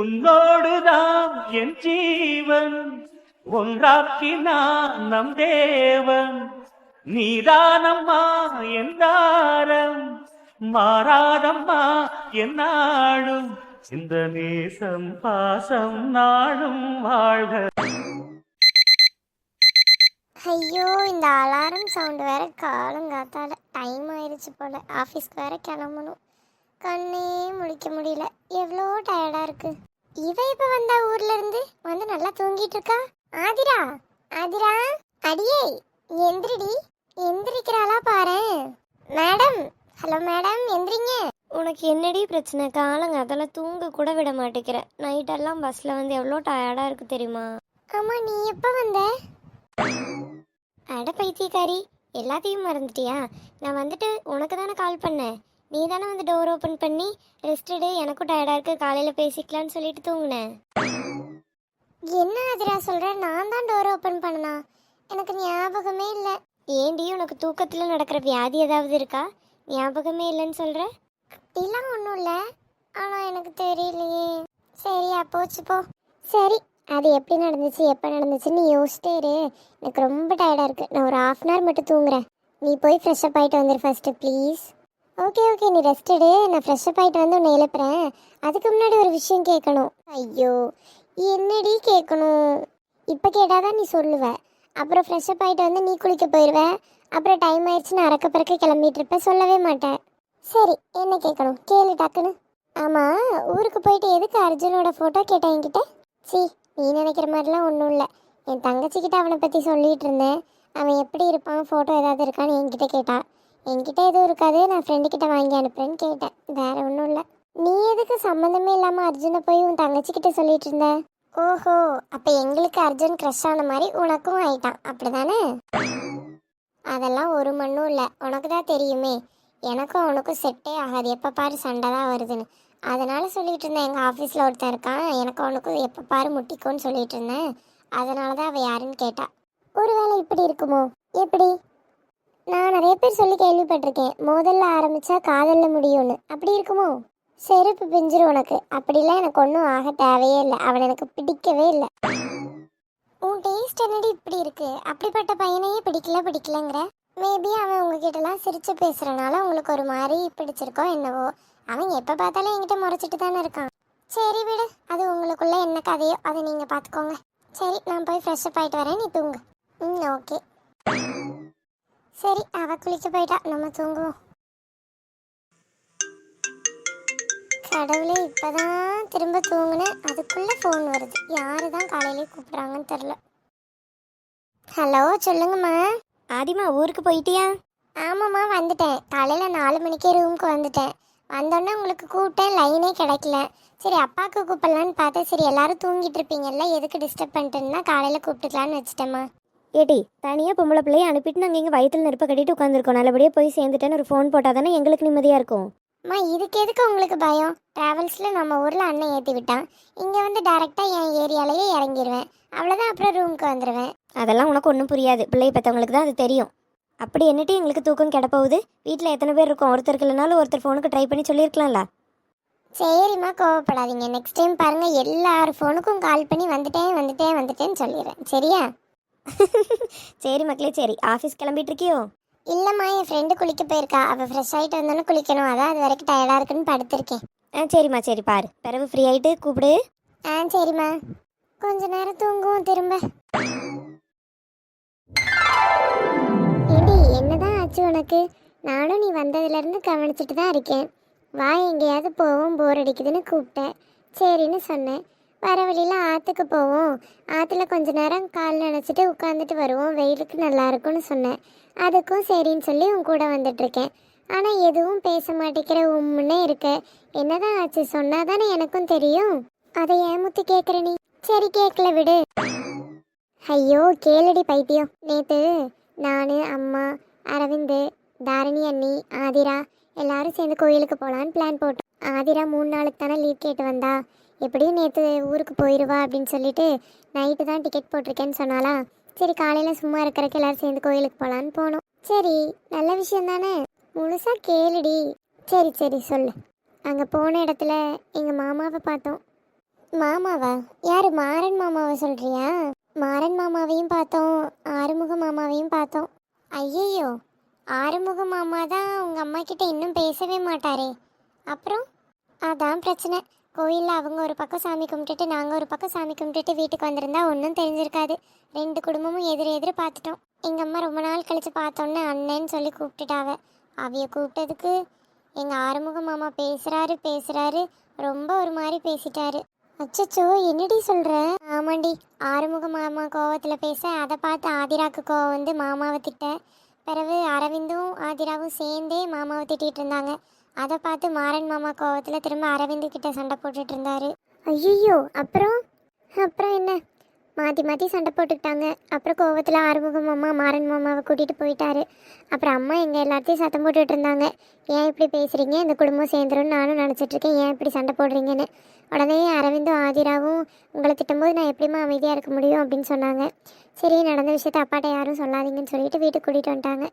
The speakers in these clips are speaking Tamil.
உன்னோடுதான் என் ஜீவன். ஒன்றாக்கினான் நம் தேவன். நீதானம்மா என்றாரம் மாறாதம்மா என் இந்த நேசம் பாசம் நாடும் வாழ்க. ஐயோ இந்த அலாரம் சவுண்ட் வேற காலங்காத்தால டைம் ஆயிடுச்சு போல. ஆஃபீஸ்க்கு வேற கிளம்பணும். கண்ணே முடிக்க முடியல. எவ்வளோ டயர்டாக இருக்குது இவ இப்ப வந்தா ஊர்ல இருந்து வந்து நல்லா தூங்கிட்டு இருக்கா? ஆதிரா ஆதிரா அடியே எந்திரிடி எந்திரிக்கிறாளா பாரு. மேடம் ஹலோ மேடம் எந்திரிங்க. உனக்கு என்னடி பிரச்சனை? காலங்காத்தால தூங்க கூட விட மாட்டேங்கிற. நைட்டெல்லாம் பஸ்ஸில் வந்து எவ்வளோ டயர்டாக இருக்கு தெரியுமா? ஆமா நீ எப்ப வந்த? அட பைத்தியக்காரி எல்லாத்தையும் மறந்துட்டியா? நான் வந்துட்டு உனக்கு தானே கால் பண்ணேன். நீ தானே வந்து டோர் ஓப்பன் பண்ணி ரெஸ்ட் எடு எனக்கும் டயர்டாக இருக்கு காலையில் பேசிக்கலாம்னு சொல்லிட்டு தூங்குனேன் என்ன ஆதிரா சொல்ற? நான் தான் டோர் ஓபன் பண்ணனா? எனக்கு ஞாபகமே இல்லை. ஏண்டி உனக்கு தூக்கத்தில் நடக்கிற வியாதி ஏதாவது இருக்கா? ஞாபகமே இல்லைன்னு சொல்கிற அப்படிலாம் ஒன்றும் இல்லை. ஆனால் எனக்கு தெரியலையே. சரி போச்சு போ. சரி அது எப்படி நடந்துச்சு எப்போ நடந்துச்சுன்னு யோசிச்சிட்டே இரு. எனக்கு ரொம்ப டயர்டாக இருக்குது நான் ஒரு ஹாஃப் அன் ஹவர் மட்டும் தூங்குறேன். நீ போய் ஃப்ரெஷ் அப் ஆகிட்டு வந்துடு ஃபஸ்ட்டு ப்ளீஸ் ஓகே ஓகே நீ ரெஸ்ட் எடு. நான் ஃப்ரெஷ் அப் ஆகிட்டு வந்து உன்னை எழுப்புறேன். அதுக்கு முன்னாடி ஒரு விஷயம் கேட்கணும். ஐயோ என்னடி கேட்கணும்? இப்போ கேட்டால் தான் நீ சொல்லுவ. அப்புறம் ஃப்ரெஷ் அப் ஆகிட்டு வந்து நீ குளிக்க போயிடுவேன் அப்புறம் டைம் ஆயிடுச்சுன்னு அறக்க பறக்க கிளம்பிட்டு இருப்பேன். சொல்லவே மாட்டேன். சரி என்ன கேட்கணும்? கேளு டக்குன்னு. ஆமாம் ஊருக்கு போயிட்டு எதுக்கு அர்ஜுனோட ஃபோட்டோ கேட்டேன் என்கிட்ட? சி நீ நினைக்கிற மாதிரிலாம் ஒன்றும் இல்லை. என் தங்கச்சிக்கிட்ட அவனை பற்றி சொல்லிகிட்டு இருந்தேன். அவன் எப்படி இருப்பான்? ஃபோட்டோ ஏதாவது இருக்கான்னு என்கிட்ட கேட்டான் என்கிட்ட எதுவும் இருக்காது. நான் ஃப்ரெண்டுக்கிட்ட வாங்கி அனுப்புறேன்னு கேட்டேன். வேற ஒன்றும் இல்லை. நீ எதுக்கு சம்மந்தமே இல்லாமல் அர்ஜுனை போய் உன் தங்கச்சிக்கிட்ட சொல்லிட்டு இருந்த? ஓஹோ அப்போ எங்களுக்கு அர்ஜுன் க்ரஷ் ஆன மாதிரி உனக்கும் ஆயிட்டான். அப்படிதானே? அதெல்லாம் ஒரு மண்ணும் இல்லை. உனக்கு தான் தெரியுமே. எனக்கும் அவனுக்கும் செட்டே ஆகாது. எப்போ பாரு சண்டை தான் வருதுன்னு. அதனால சொல்லிட்டு இருந்தேன். எங்கள் ஆஃபீஸில் ஒருத்தன் இருக்கான். எனக்கு அவனுக்கும் எப்போ பாரு முட்டிக்கோன்னு சொல்லிட்டு இருந்தேன். அதனால தான் அவள் யாருன்னு கேட்டா. ஒருவேளை இப்படி இருக்குமோ? எப்படி? நான் நிறைய பேர் சொல்லி கேள்விப்பட்டிருக்கேன். மோதல்ல ஆரம்பிச்சா காதல்ல முடியும்னு. அப்படி இருக்குமோ? செருப்பு பிஞ்சிரும் உனக்கு. அப்படிலாம் எனக்கு ஒன்றும் ஆக தேவையே இல்லை. அவன் எனக்கு பிடிக்கவே இல்லை. உன் டேஸ்ட் என்னடி இப்படி இருக்கு? அப்படிப்பட்ட பையனையே பிடிக்கல பிடிக்கலங்கிற? மேபி அவன் உங்ககிட்டலாம் சிரிச்சு பேசுறனால உங்களுக்கு ஒரு மாதிரி பிடிச்சிருக்கோ என்னவோ. அவன் எப்போ பார்த்தாலும் என்கிட்ட முறைச்சிட்டு தானே இருக்கான். சரி விடு. அது உங்களுக்குள்ள என்ன கதையோ அதை நீங்கள் பார்த்துக்கோங்க. சரி நான் போய் ஃப்ரெஷ் அப் வரேன். நீ தூங்கு. ம் ஓகே சரி அவ குளிக்க போயிட்டா. நம்ம தூங்குவோம். கடவுளே இப்பதான் திரும்ப தூங்குனேன். அதுக்குள்ள ஃபோன் வருது. யாரு தான் காலையிலே கூப்பிடுறாங்கன்னு தெரில ஹலோ சொல்லுங்கம்மா. ஆதிமா ஊருக்கு போயிட்டியா? ஆமாம்மா வந்துட்டேன். காலையில் நாலு மணிக்கே ரூமுக்கு வந்துட்டேன். வந்தோடனே உங்களுக்கு கூப்பிட்டேன் லைனே கிடைக்கல. சரி அப்பாவுக்கு கூப்பிடலான்னு பார்த்தேன். சரி எல்லாரும் தூங்கிட்டு இருப்பீங்கல்ல எதுக்கு டிஸ்டர்ப் பண்ணிட்டுன்னா காலையில் கூப்பிட்டுக்கலான்னு வச்சுட்டேம்மா. ஏடி தனியாக பொம்பளை பிள்ளையை அனுப்பிட்டு நாங்கள் இங்கே வயிற்றுல நெருப்ப கட்டிட்டு உட்காந்துருக்கோம் நல்லபடியாக போய் சேர்ந்துட்டேன்னு ஒரு ஃபோன் போட்டால் தானே எங்களுக்கு நிம்மதியாக இருக்கும். அம்மா இதுக்கு எதுக்கு உங்களுக்கு பயம்? ட்ராவல்ஸில் நம்ம ஊரில் அண்ணன் ஏற்றி விட்டான். இங்கே வந்து டேரெக்டாக என் ஏரியாலேயே இறங்கிடுவேன் அவ்வளோதான் அப்புறம் ரூமுக்கு வந்துடுவேன் அதெல்லாம் உனக்கு ஒன்றும் புரியாது. பிள்ளைய பெற்றவங்களுக்கு தான் அது தெரியும். அப்படி என்னட்டு எங்களுக்கு தூக்கம் கிடப்போகுது? வீட்டில் எத்தனை பேர் இருக்கும்? ஒருத்தருக்கு இல்லைனாலும் ஒருத்தர் ஃபோனுக்கு ட்ரை பண்ணி சொல்லியிருக்கலாம்ல? சரிம்மா கோவப்படாதீங்க. நெக்ஸ்ட் டைம் பாருங்கள் எல்லார் ஃபோனுக்கும் கால் பண்ணி வந்துட்டேன் வந்துட்டேன் வந்துட்டேன்னு சொல்லிடுறேன். சரியா? சரி மக்களே சரி. ஆஃபீஸ் கிளம்பிட்டு இருக்கியோ இல்லைம்மா என் ஃப்ரெண்டு குளிக்க போயிருக்கா. அவள் ஃப்ரெஷ் ஆகிட்டு வந்தோன்னே குளிக்கணும். அதான் அது வரைக்கும் டயர்டாக இருக்குன்னு படுத்திருக்கேன். ஆ சரிம்மா சரி பாரு. பிறகு ஃப்ரீ ஆகிட்டு கூப்பிடு. ஆ சரிம்மா. கொஞ்ச நேரம் தூங்குவோம் திரும்ப. ஏடி என்னதான் ஆச்சு உனக்கு? நானும் நீ வந்ததுலேருந்து கவனிச்சிட்டு தான் இருக்கேன். வா எங்கேயாவது போவோம் போர் அடிக்குதுன்னு கூப்பிட்டேன். சரின்னு சொன்னேன். வர வழியில் ஆற்றுக்கு போவோம். ஆற்றுல கொஞ்ச நேரம் கால் நினச்சிட்டு உட்காந்துட்டு வருவோம். வெயிலுக்கு நல்லா இருக்கும்னு சொன்னேன். அதுக்கும் சரின்னு சொல்லி உன் கூட வந்துட்டுருக்கேன் ஆனால் எதுவும் பேச மாட்டேங்கிற உம்முன்னே இருக்க. என்னதான் ஆச்சு? சொன்னால் தானே எனக்கும் தெரியும். அதை ஏன் கேட்குற நீ? சரி கேட்கல விடு. ஐயோ கேளடி பைத்தியம். நேற்று நான் அம்மா அரவிந்த் தாரணி அண்ணி ஆதிரா எல்லாரும் சேர்ந்து கோயிலுக்கு போகலான்னு பிளான் போட்டோம். ஆதிரா மூணு நாளுக்கு தானே லீவ் கேட்டு வந்தா. எப்படியும் நேற்று ஊருக்கு போயிடுவா அப்படின்னு சொல்லிட்டு நைட்டு தான் டிக்கெட் போட்டிருக்கேன்னு சொன்னாலா சரி காலையில் சும்மா இருக்கிறக்கு எல்லோரும் சேர்ந்து கோயிலுக்கு போகலான்னு போனோம். சரி நல்ல விஷயம் தானே? முழுசாக கேளுடி. சரி சரி சொல்லு. அங்கே போன இடத்துல எங்கள் மாமாவை பார்த்தோம். மாமாவா? யார் மாறன் மாமாவை சொல்கிறியா மாறன் மாமாவையும் பார்த்தோம் ஆறுமுக மாமாவையும் பார்த்தோம். ஐயையோ ஆறுமுக மாமா தான் உங்கள் அம்மா கிட்ட இன்னும் பேசவே மாட்டாரே. அப்புறம்? அதான் பிரச்சனை. கோயிலில் அவங்க ஒரு பக்கம் சாமி கும்பிட்டுட்டு நாங்கள் ஒரு பக்கம் சாமி கும்பிட்டுட்டு வீட்டுக்கு வந்திருந்தா ஒன்றும் தெரிஞ்சிருக்காது. ரெண்டு குடும்பமும் எதிர் எதிர் பார்த்துட்டோம். எங்கள் அம்மா ரொம்ப நாள் கழித்து பார்த்தோன்னே அண்ணன்னு சொல்லி கூப்பிட்டுட்டாவ. அவைய கூப்பிட்டதுக்கு எங்கள் ஆறுமுக மாமா பேசுகிறாரு பேசுகிறாரு ரொம்ப ஒரு மாதிரி பேசிட்டாரு. அச்சச்சோ என்னடி சொல்கிற ஆமாண்டி ஆறுமுக மாமா கோவத்தில் பேச அதை பார்த்து ஆதிராக்கு கோவம் வந்து மாமாவை திட்ட. பிறகு அரவிந்தும் ஆதிராவும் சேர்ந்தே மாமாவை திட்டிகிட்டு இருந்தாங்க. அதை பார்த்து மாறன் மாமா கோவத்தில் திரும்ப அரவிந்து கிட்ட சண்டை போட்டுட்டு இருந்தாரு. ஐயோ அப்புறம்? அப்புறம் என்ன? மாற்றி மாற்றி சண்டை போட்டுக்கிட்டாங்க. அப்புறம் கோவத்தில் ஆறுமுக மாமா மாறன் மாமாவை கூட்டிகிட்டு போயிட்டாரு. அப்புறம் அம்மா எங்கள் எல்லாத்தையும் சத்தம் போட்டுட்டு இருந்தாங்க. ஏன் இப்படி பேசுகிறீங்க இந்த குடும்பம் சேர்ந்துரும்னு நானும் நினச்சிட்டு இருக்கேன் ஏன் இப்படி சண்டை போடுறீங்கன்னு? உடனே அரவிந்தும் ஆதிராவும் உங்களை திட்டும்போது நான் எப்படிம்மா அமைதியாக இருக்க முடியும்? அப்படின்னு சொன்னாங்க. சரி நடந்த விஷயத்த அப்பாட்ட யாரும் சொல்லாதீங்கன்னு சொல்லிட்டு வீட்டுக்கு கூட்டிகிட்டு வந்துட்டாங்க.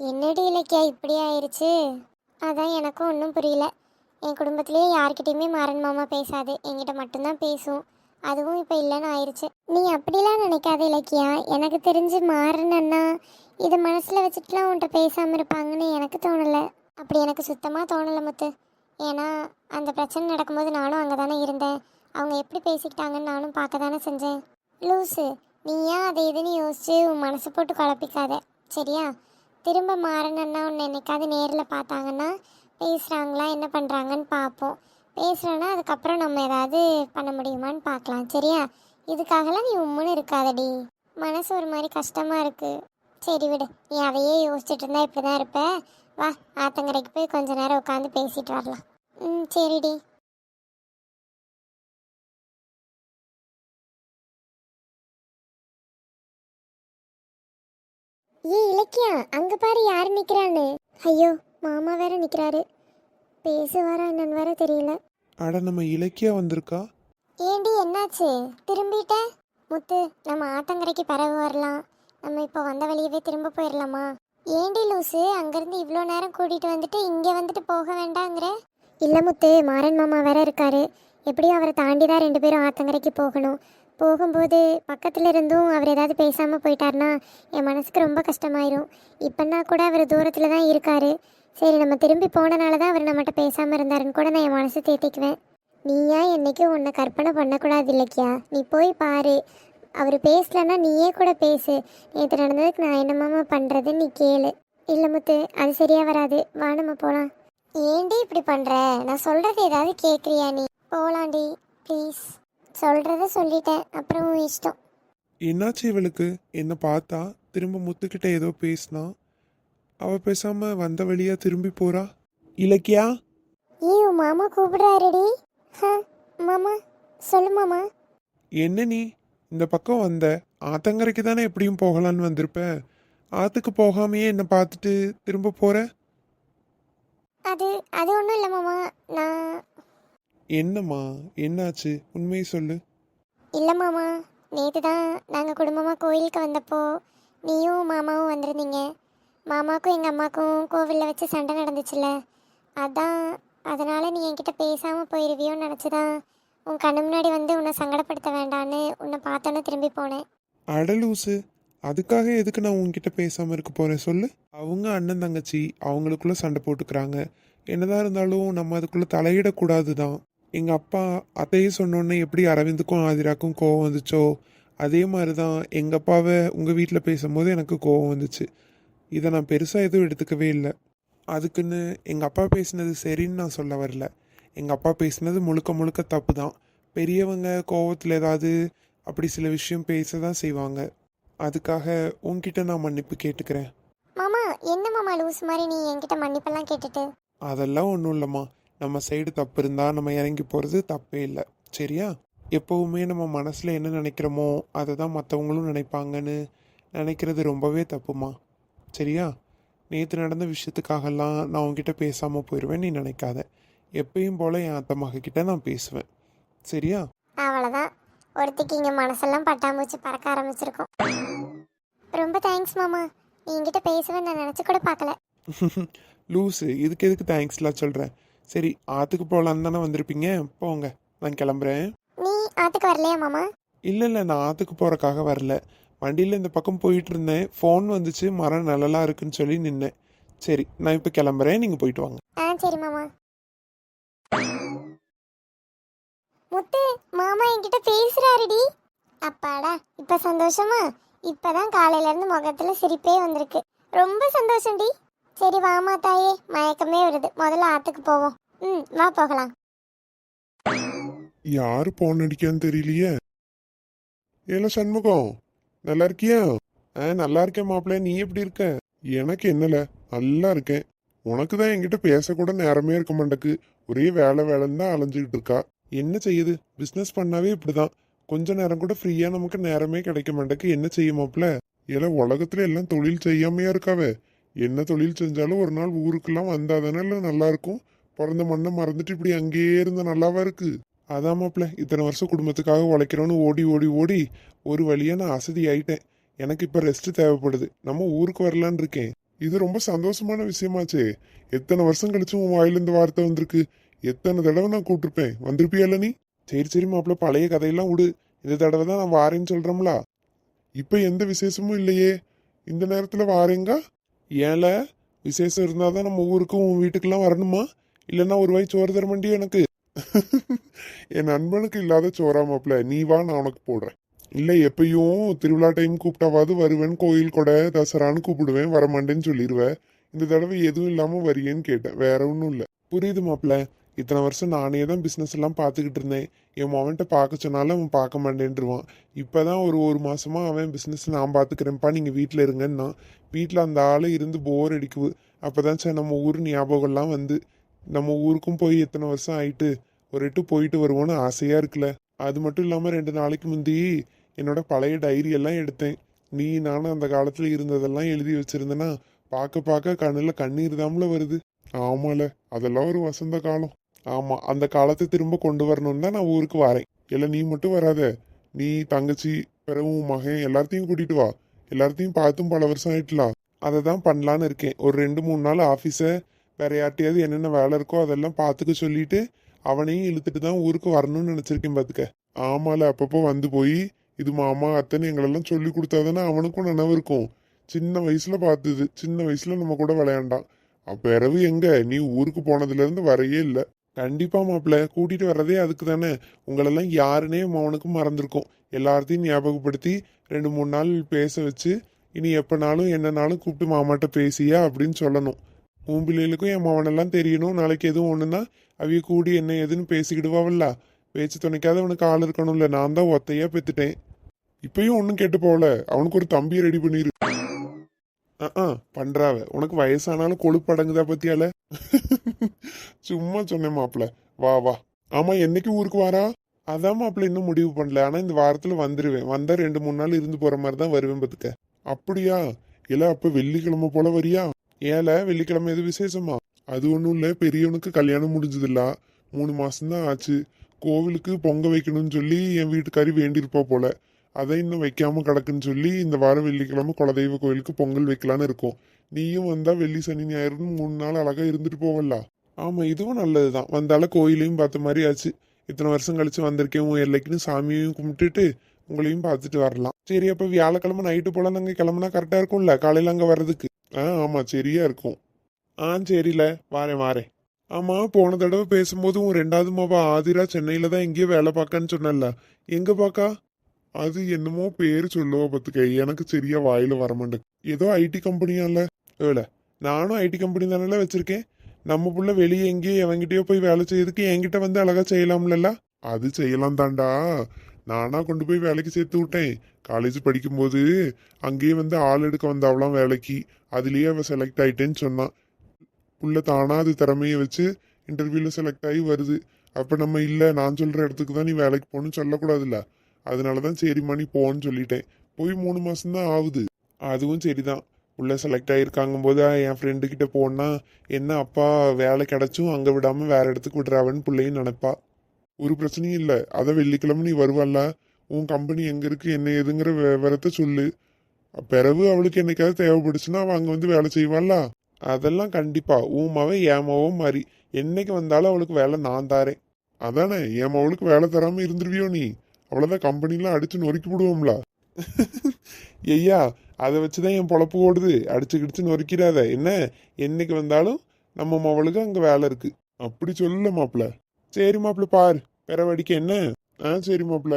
என்னடி இலக்கியா இப்படி ஆயிடுச்சு அதான் எனக்கும் ஒன்றும் புரியல. என் குடும்பத்திலேயே யார்கிட்டயுமே மாறன் மாமா பேசாது. என்கிட்ட மட்டும்தான் பேசும். அதுவும் இப்போ இல்லைன்னு ஆயிடுச்சு நீ அப்படிலாம் நினைக்காத இலக்கியா? எனக்கு தெரிஞ்சு மாறனன்னா இதை மனசில் வச்சுட்டுலாம் உன்கிட்ட பேசாமல் இருப்பாங்கன்னு எனக்கு தோணலை. அப்படி எனக்கு சுத்தமாக தோணலை முத்து. ஏன்னா அந்த பிரச்சனை நடக்கும்போது நானும் அங்கே தானே இருந்தேன். அவங்க எப்படி பேசிக்கிட்டாங்கன்னு நானும் பார்க்க தானே செஞ்சேன். லூஸு நீ ஏன் அதை இதுன்னு யோசிச்சு உன் மனசு போட்டு குழப்பிக்காத. சரியா? திரும்ப மாறணுன்னா ஒன்று என்னைக்காவது நேரில் பார்த்தாங்கன்னா பேசுகிறாங்களா என்ன பண்ணுறாங்கன்னு பார்ப்போம். பேசுகிறோன்னா அதுக்கப்புறம் நம்ம ஏதாவது பண்ண முடியுமான்னு பார்க்கலாம் சரியா? இதுக்காகலாம் நீ உம்முன்னு இருக்காதடி. மனசு ஒரு மாதிரி கஷ்டமாக இருக்குது சரி விடு நீ அதையே யோசிச்சுட்டு இருந்தா இப்படி தான் இருப்ப. வா ஆத்தங்கரைக்கு போய் கொஞ்ச நேரம் உட்காந்து பேசிட்டு வரலாம். ம் சரிடி. ஏ இலக்கியா அங்க பாரு யார் நிக்கிறான்னு. ஐயோ மாமா வேற நிக்கிறாரு. பேசுவாரா என்னன்னு வேற தெரியல. அட நம்ம இலக்கியா வந்திருக்கா? ஏண்டி என்னாச்சு? திரும்பிட்ட? முத்து நம்ம ஆத்தங்கரைக்கு பறவை வரலாம். நம்ம இப்போ வந்த வழியவே திரும்ப போயிடலாமா ஏண்டி லூசு அங்கேருந்து இவ்வளோ நேரம் கூட்டிகிட்டு வந்துட்டு இங்கே வந்துட்டு போக வேண்டாங்கிற? இல்லை முத்து மாறன் மாமா வேற இருக்காரு. எப்படியும் அவரை தாண்டி தான் ரெண்டு பேரும் ஆத்தங்கரைக்கு போகணும். போகும்போது பக்கத்தில் இருந்தும் அவர் ஏதாவது பேசாமல் போயிட்டார்னா என் மனசுக்கு ரொம்ப கஷ்டமாயிரும். இப்போன்னா கூட அவர் தூரத்தில் தான் இருக்கார். சரி நம்ம திரும்பி போனனால தான் அவர் நம்மகிட்ட பேசாமல் இருந்தாருன்னு கூட நான் என் மனசு தேத்திக்குவேன். நீயா என்றைக்கும் உன்னை கற்பனை பண்ணக்கூடாது இல்லைக்கியா நீ போய் பாரு. அவர் பேசலன்னா நீயே கூட பேசு. நேற்று நடந்ததுக்கு நான் என்னமாமா பண்ணுறதுன்னு நீ கேளு. இல்லை முத்து அது சரியாக வராது. வா நம்ம போகலாம் ஏண்டி இப்படி பண்ணுற நான் சொல்கிறது ஏதாவது கேட்குறியா நீ? போகலாண்டி ப்ளீஸ் சொல்கிறத சொல்லிட்டேன். அப்புறம் உன் இஷ்டம். என்னாச்சு இவளுக்கு? என்ன பார்த்தா திரும்ப முத்துக்கிட்ட ஏதோ பேசினா? அவ பேசாம வந்த வழியா திரும்பி போறா? இலக்கியா? ஏ உன் மாமா கூப்பிடுறாருடி. ஹ மாமா சொல்லு மாமா. என்ன நீ? இந்த பக்கம் வந்த. ஆத்தங்கரைக்கு தானே எப்படியும் போகலான்னு வந்திருப்ப. ஆத்துக்கு போகாமையே என்ன பார்த்துட்டு திரும்ப போற? அது அது ஒன்றும் இல்லை மாமா. நான் என்னம்மா என்னாச்சு? உண்மையை சொல்லு. இல்லை மாமா நேற்று தான் நாங்கள் குடும்பமாக கோயிலுக்கு வந்தப்போ நீயும் மாமாவும் வந்திருந்தீங்க. மாமாக்கும் எங்கள் அம்மாக்கும் கோவிலில் வச்சு சண்டை நடந்துச்சுல்ல. அதான் அதனால் நீ என்கிட்ட பேசாமல் போயிருவியோன்னு நினச்சி தான் உன் கண்ணு முன்னாடி வந்து உன்னை சங்கடப்படுத்த வேண்டான்னு உன்னை பார்த்தோன்னே திரும்பி போனேன். அடலூசு அதுக்காக எதுக்கு நான் உன்கிட்ட பேசாம இருக்க போறேன் சொல்லு. அவங்க அண்ணன் தங்கச்சி அவங்களுக்குள்ள சண்டை போட்டுக்கிறாங்க. என்னதான் இருந்தாலும் நம்ம அதுக்குள்ள தலையிடக்கூடாது தான் எங்க அப்பா அத்தையே சொன்னோன்னே எப்படி அரவிந்துக்கும் ஆதிராக்கும் கோவம் வந்துச்சோ? அதே மாதிரி தான் எங்க அப்பாவை உங்க வீட்டில் பேசும்போது எனக்கு கோவம் வந்துச்சு. இதை நான் பெருசா எதுவும் எடுத்துக்கவே இல்லை. அதுக்குன்னு எங்க அப்பா பேசினது சரின்னு நான் சொல்ல வரல. எங்க அப்பா பேசினது முழுக்க முழுக்க தப்பு தான் பெரியவங்க கோவத்தில் ஏதாவது அப்படி சில விஷயம் பேச தான் செய்வாங்க. அதுக்காக உன்கிட்ட நான் மன்னிப்பு கேட்டுக்கிறேன். மாமா என்ன மாமா லூஸ் மாதிரி நீ என்கிட்ட மன்னிப்பெல்லாம் கேட்டுட்டு? அதெல்லாம் ஒன்றும் இல்லைம்மா. நம்ம சைடு தப்பு இருந்தால் நம்ம இறங்கி போகிறது தப்பே இல்லை. சரியா? எப்போவுமே நம்ம மனசில் என்ன நினைக்கிறோமோ அதை தான் மற்றவங்களும் நினைப்பாங்கன்னு நினைக்கிறது ரொம்பவே தப்புமா? சரியா? நேற்று நடந்த விஷயத்துக்காகலாம் நான் உன்கிட்ட பேசாமல் போயிடுவேன் நீ நினைக்காத. எப்பயும் போல் என் அத்தை மக கிட்ட நான் பேசுவேன். சரியா? அவ்வளோதான் ஒருத்திக்கு இங்கே மனசெல்லாம் பட்டாம்பூச்சி பறக்க ஆரம்பிச்சிருக்கும். ரொம்ப தேங்க்ஸ் மாமா. நீ என்கிட்ட பேசுவேன்னு நான் நினச்சி கூட பார்க்கல. லூஸு இதுக்கு எதுக்கு தேங்க்ஸ்லாம் சொல்கிறேன் சரி ஆற்றுக்கு போகலான்னு தானே வந்திருப்பீங்க? போங்க நான் கிளம்புறேன். நீ ஆத்துக்கு வரலையா மாமா? இல்லை இல்லை நான் ஆற்றுக்கு போகிறக்காக வரல. வண்டியில் இந்த பக்கம் போயிட்டு இருந்தேன். ஃபோன் வந்துச்சு மரம் நல்லா இருக்குன்னு சொல்லி நின்னேன். சரி நான் இப்போ கிளம்புறேன் நீங்கள் போயிட்டு வாங்க. ஆ சரி மாமா. முத்து மாமா என்கிட்ட பேசுறாருடி. அப்பாடா இப்ப சந்தோஷமா? இப்பதான் காலையில இருந்து முகத்துல சிரிப்பே வந்திருக்கு. ரொம்ப சந்தோஷம்டி. சரி வாமா தாயே. மயக்கமே வருது. முதல்ல ஆத்துக்கு போவோம். ம் வா போகலாம். யாரு போன் அடிக்கான்னு தெரியலையே? ஏல சண்முகம் நல்லா இருக்கியா? ஆ நல்லா இருக்கேன் மாப்பிள்ள. நீ எப்படி இருக்க? எனக்கு என்னல? நல்லா இருக்கேன். உனக்கு தான் என்கிட்ட பேசக்கூட நேரமே இருக்க மாட்டேக்கு. ஒரே வேலை வேலைன்னு தான் அலைஞ்சிக்கிட்டு இருக்கா. என்ன செய்யுது? பிஸ்னஸ் பண்ணாவே இப்படிதான். கொஞ்ச நேரம் கூட ஃப்ரீயா நமக்கு நேரமே கிடைக்க மாட்டேக்கு. என்ன செய்ய மாப்பிள்ள? ஏல உலகத்துல எல்லாம் தொழில் செய்யாமையா இருக்காவே? என்ன தொழில் செஞ்சாலும் ஒரு நாள் ஊருக்கெல்லாம் வந்தாதனால நல்லா இருக்கும் பிறந்த மண்ணை மறந்துட்டு இப்படி அங்கேயே இருந்தால் நல்லாவா இருக்கு? அதான் மாப்பிள்ள இத்தனை வருஷம் குடும்பத்துக்காக உழைக்கிறோன்னு ஓடி ஓடி ஓடி ஒரு வழியாக நான் அசதி ஆயிட்டேன் எனக்கு இப்போ ரெஸ்ட் தேவைப்படுது. நம்ம ஊருக்கு வரலான்னு இருக்கேன். இது ரொம்ப சந்தோஷமான விஷயமாச்சே. எத்தனை வருஷம் கழிச்சு உன் வாயிலிருந்து வார்த்தை வந்திருக்கு. எத்தனை தடவை நான் கூப்பிட்டுருப்பேன். வந்திருப்பியல்ல நீ? சரி சரி மாப்பிள்ள பழைய கதையெல்லாம் விடு. இந்த தடவை தான் நான் வாரேன்னு சொல்கிறோம்லா இப்போ எந்த விசேஷமும் இல்லையே. இந்த நேரத்தில் வாரேங்க? ஏல விசேஷம் இருந்தாதான் நம்ம ஊருக்கும் உன் வீட்டுக்கெல்லாம் வரணுமா? இல்லைன்னா ஒரு வாய் சோறு தர மாட்டியா எனக்கு? என் நண்பனுக்கு இல்லாத சோறா மாப்பிள்ள நீ வா நான் உனக்கு போடுறேன். இல்லை எப்பயும் திருவிழா டைம் கூப்பிட்டாவது வருவேன் கோயில் கொடை தசரான்னு கூப்பிடுவேன் வரமாட்டேன்னு சொல்லிடுவேன் இந்த தடவை எதுவும் இல்லாமல் வரியேன்னு கேட்டேன். வேற ஒன்றும் இல்லை. புரியுது மாப்பிள்ள இத்தனை வருஷம் நானே தான் பிஸ்னஸ் எல்லாம் பார்த்துக்கிட்டு இருந்தேன். என் மவன்கிட்ட பார்க்க சொன்னாலும் அவன் பார்க்க மாட்டேன்ருவான். இப்போதான் ஒரு ஒரு மாதமாக அவன் பிஸ்னஸ் நான் பார்த்துக்கிறேன்ப்பா நீங்கள் வீட்டில் இருங்கன்னா வீட்டில் அந்த ஆள் இருந்து போர் அடிக்குது. அப்போதான் சார் நம்ம ஊர் ஞாபகம்லாம் வந்து நம்ம ஊருக்கும் போய் எத்தனை வருஷம் ஆயிட்டு ஒரு எட்டு போயிட்டு வருவோன்னு ஆசையாக இருக்குல்ல. அது மட்டும் இல்லாமல் ரெண்டு நாளைக்கு முந்தி என்னோட பழைய டைரி எல்லாம் எடுத்தேன். நீ நானும் அந்த காலத்தில் இருந்ததெல்லாம் எழுதி வச்சுருந்தேன்னா பார்க்க பார்க்க கண்ணில் கண்ணீர் தாம்ல வருது. ஆமால அதெல்லாம் ஒரு வசந்த காலம். ஆமாம் அந்த காலத்தை திரும்ப கொண்டு வரணும்னு தான் நான் ஊருக்கு வரேன். இல்லை நீ மட்டும் வராத. நீ தங்கச்சி பிறவும் மகன் எல்லாத்தையும் கூட்டிட்டு வா. எல்லாத்தையும் பார்த்தும் பல வருஷம் ஆயிட்டலாம். அதை தான் பண்ணலான்னு இருக்கேன். ஒரு ரெண்டு மூணு நாள் ஆஃபீஸை வேற யார்ட்டையாவது என்னென்ன வேலை இருக்கோ அதெல்லாம் பார்த்துக்க சொல்லிட்டு அவனையும் இழுத்துட்டு தான் ஊருக்கு வரணும்னு நினச்சிருக்கேன் பார்த்துக்க ஆமால அப்பப்போ வந்து போய் இது மாமா அத்தனை எங்களெல்லாம் சொல்லி கொடுத்தாதானே அவனுக்கும் நினைவு இருக்கும். சின்ன வயசுல பார்த்தது. சின்ன வயசுல நம்ம கூட விளையாண்டான். பிறவு பிறகு எங்க? நீ ஊருக்கு போனதுலேருந்து வரையே இல்லை. கண்டிப்பா மாப்பிள்ள கூட்டிட்டு வர்றதே அதுக்கு தானே. உங்களெல்லாம் யாருன்னே அவனுக்கும் மறந்துருக்கும். எல்லாத்தையும் ஞாபகப்படுத்தி ரெண்டு மூணு நாள் பேச வச்சு இனி எப்பனாலும் என்னனாலும் கூப்பிட்டு மாமாட்ட பேசியா அப்படின்னு சொல்லணும். உன் பிள்ளைகளுக்கும் என் மவனெல்லாம் தெரியணும். நாளைக்கு எதுவும் ஒன்றுன்னா அவிய கூடி என்ன ஏதுன்னு பேசிக்கிடுவாவல்ல. பேச்சு துணைக்காத அவனுக்கு ஆள் இருக்கணும்ல. நான் தான் ஒத்தையா பெத்துட்டேன். இப்பயும் ஒன்றும் கேட்டு போகல. அவனுக்கு ஒரு தம்பியை ரெடி பண்ணிரு ஆ பண்றாவ. உனக்கு வயசானாலும் கொழுப்பு அடங்குதா பத்தியால? சும்மா சொன்னேன் மாப்பிள்ள வா வா. ஆமா என்னைக்கு ஊருக்கு வாரா? அதான் மாப்பிள்ள இன்னும் முடிவு பண்ணல. ஆனா இந்த வாரத்துல வந்துருவேன். வந்தா ரெண்டு மூணு நாள் இருந்து போற மாதிரி தான் வருவேன் பத்துக்க. அப்படியா? இல்ல அப்ப வெள்ளிக்கிழமை போல வரியா? ஏல வெள்ளிக்கிழமை எது விசேஷமா? அது ஒன்றும் இல்லை. பெரியவனுக்கு கல்யாணம் முடிஞ்சதில்ல. மூணு மாசம்தான் ஆச்சு. கோவிலுக்கு பொங்க வைக்கணும்னு சொல்லி என் வீட்டுக்காரி வேண்டியிருப்பா போல. அதை இன்னும் வைக்காம கிடக்குன்னு சொல்லி இந்த வாரம் வெள்ளிக்கிழமை குலதெய்வ கோயிலுக்கு பொங்கல் வைக்கலான்னு இருக்கோம். நீயும் வந்தா வெள்ளி சனி ஞாயிறுன்னு மூணு நாள் அழகா இருந்துட்டு போவல்லா? ஆமா இதுவும் நல்லதுதான். வந்தால கோயிலையும் பார்த்த மாதிரி ஆச்சு. இத்தனை வருஷம் கழிச்சு வந்திருக்கேன் உன் எல்லைக்குன்னு சாமியையும் கும்பிட்டுட்டு உங்களையும் பார்த்துட்டு வரலாம். சரி அப்போ வியாழக்கிழமை நைட்டு போல அங்கே கிளம்புனா கரெக்டாக இருக்கும்ல? காலையில் அங்கே வர்றதுக்கு. ஆ ஆமாம் சரியா இருக்கும். ஆ சரில. வாரேன் வாரேன். ஆமாம் போன தடவை பேசும்போது உன் ரெண்டாவது மாவா ஆதிரா சென்னையில் தான் எங்கேயோ வேலை பார்க்கன்னு சொன்னல எங்கே பார்க்கா அது என்னமோ பேர் சொல்லுவா பத்துக்க. எனக்கு சரியா வாயில வரமாட்டேன் ஏதோ ஐடி கம்பெனியால ஏல நானும் ஐடி கம்பெனி தானே வச்சிருக்கேன். நம்ம புள்ள வெளியே எங்கேயோ எவங்கிட்டயோ போய் வேலை செய்யறதுக்கு என்கிட்ட வந்து அழகா செய்யலாம்ல அது செய்யலாம் தாண்டா. நானா கொண்டு போய் வேலைக்கு சேர்த்து விட்டேன். காலேஜ் படிக்கும்போது அங்கேயே வந்து ஆள் எடுக்க வந்தாவலாம் வேலைக்கு. அதுலயே அவ செலக்ட் ஆயிட்டேன்னு சொன்னான். புள்ள தானா அது திறமைய வச்சு இன்டர்வியூல செலக்ட் ஆகி வருது. அப்ப நம்ம இல்ல நான் சொல்ற இடத்துக்கு தான் நீ வேலைக்கு போகணும்னு சொல்லக்கூடாதுல்ல? அதனால தான் சரிம்மா நீ போன்னு சொல்லிட்டேன். போய் மூணு மாசம் தான் ஆகுது. அதுவும் சரிதான். உள்ளே செலக்ட் ஆயிருக்காங்கும் போது என் ஃப்ரெண்டு கிட்ட என்ன அப்பா வேலை கிடச்சும் அங்கே விடாமல் வேற இடத்துக்கு விடுறாவன்னு பிள்ளையும் நினைப்பா. ஒரு பிரச்சனையும் இல்லை. அதை வெள்ளிக்கிழமை நீ வருவாள்ல உன் கம்பெனி எங்கே இருக்குது என்ன ஏதுங்கிற விவரத்தை சொல்லு. பிறகு அவளுக்கு என்னைக்காவது தேவைப்படுச்சுன்னா அவள் அங்கே வந்து வேலை செய்வாள்ல அதெல்லாம் கண்டிப்பாக உன் மவன் ஏமாவும் மாதிரி என்னைக்கு வந்தாலும் அவளுக்கு வேலை நான் தாரேன். அதானே? ஏமாவளுக்கு வேலை தராமல் இருந்துருவியோ நீ? அவ்வளோதான் கம்பெனிலாம் அடித்து நொறுக்கி விடுவோம்ல. ஐயா அதை வச்சு தான் என் பொழப்பு ஓடுது. அடிச்சு கிடிச்சு நொறுக்கிறாத என்ன? என்னைக்கு வந்தாலும் நம்ம மவளுக்கு அங்கே வேலை இருக்குது அப்படி சொல்லல மாப்பிள்ள. சரி மாப்பிள பார். பெறவடிக்க என்ன? ஆ சரி மாப்பிள